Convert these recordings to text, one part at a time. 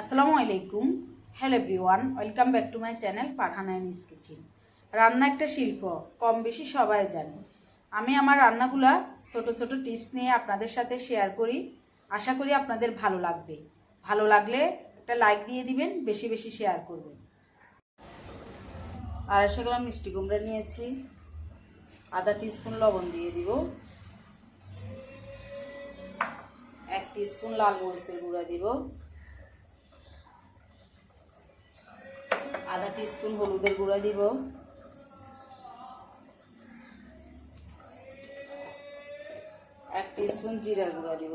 আসসালামু আলাইকুম। Hello everyone welcome back to my channel পাঠানা ইস কিচেন রান্না একটা শিল্প, কম বেশি সবাই জানে। আমি আমার রান্নাগুলা ছোট ছোট টিপস নিয়ে আপনাদের সাথে শেয়ার করি। আশা করি আপনাদের ভালো লাগবে। ভালো লাগলে একটা লাইক দিয়ে দিবেন, বেশি বেশি শেয়ার করবেন। আড়াইশো গ্রাম মিষ্টি কুমড়া নিয়েছি। আধা টিস্পুন লবণ দিয়ে দিব। এক টিস্পুন লাল মরিচের গুঁড়া দিব। আধা টিস্পুন হলুদের গুঁড়া দিব। এক টিস্পুন জিরার গুঁড়া দিব।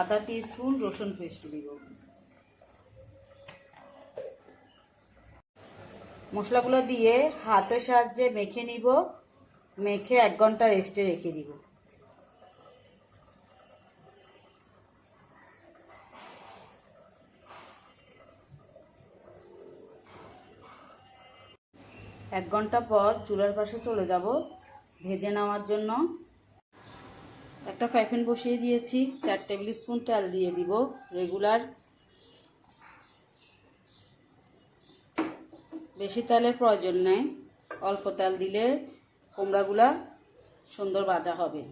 আধা টিস্পুন রসুন পেস্ট দিব। মশলাগুলো দিয়ে হাতের সাহায্যে মেখে নিব। মেখে এক ঘণ্টা রেস্টে রেখে দিব। এক ঘণ্টা পর চুলার পাশে চলে যাব ভেজে নেওয়ার জন্য। একটা ফ্যাফেন বসিয়ে দিয়েছি, চার টেবিল স্পুন তেল দিয়ে দিব রেগুলার। বেশি তেলের প্রয়োজন নেই, অল্প তেল দিলে কুমড়াগুলা সুন্দর ভাজা হবে।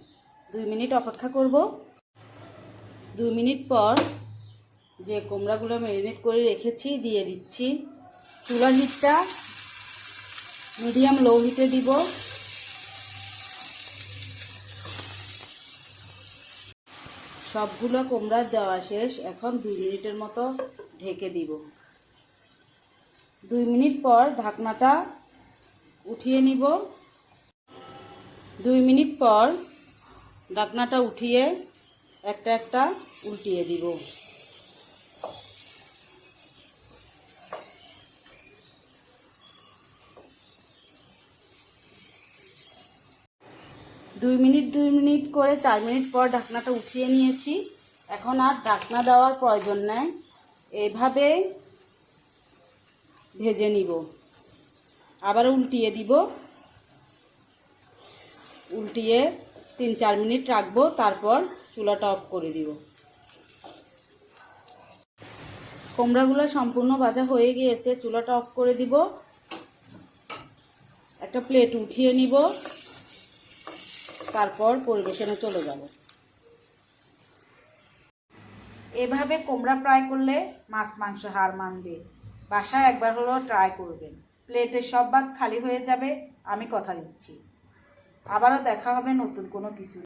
দুই মিনিট অপেক্ষা করব। দুই মিনিট পর যে কুমড়াগুলো ম্যারিনেট করে রেখেছি, দিয়ে দিচ্ছি। চুলার হিটটা মিডিয়াম লো হিটে দিব। সবগুলো কুমড়া দেওয়া শেষ। এখন দুই মিনিটের মতো ঢেকে দিব। দুই মিনিট পর ঢাকনাটা উঠিয়ে নিব। দুই মিনিট পর ঢাকনাটা উঠিয়ে একটা একটা উল্টিয়ে দিব। দুই মিনিট দুই মিনিট করে চার মিনিট পর ঢাকনাটা উঠিয়ে নিয়েছি। এখন আর ঢাকনা দেওয়ার প্রয়োজন নেই। এভাবে ভেজে নিব। আবার উল্টিয়ে দিব। উল্টিয়ে তিন চার মিনিট রাখব, তারপর চুলাটা অফ করে দিব। কুমড়াগুলো সম্পূর্ণ ভাজা হয়ে গিয়েছে, চুলাটা অফ করে দিব। একটা প্লেট উঠিয়ে নিব। তারপর পরিবেশনে চলে যাব। এভাবে কোমরা ফ্রাই করলে মাছ, মাংস হার মানবে। বাসায় একবার হলেও ট্রাই করবেন। প্লেটের সব ভাত খালি হয়ে যাবে, আমি কথা দিচ্ছি। আবারও দেখা হবে নতুন কোনো কিছু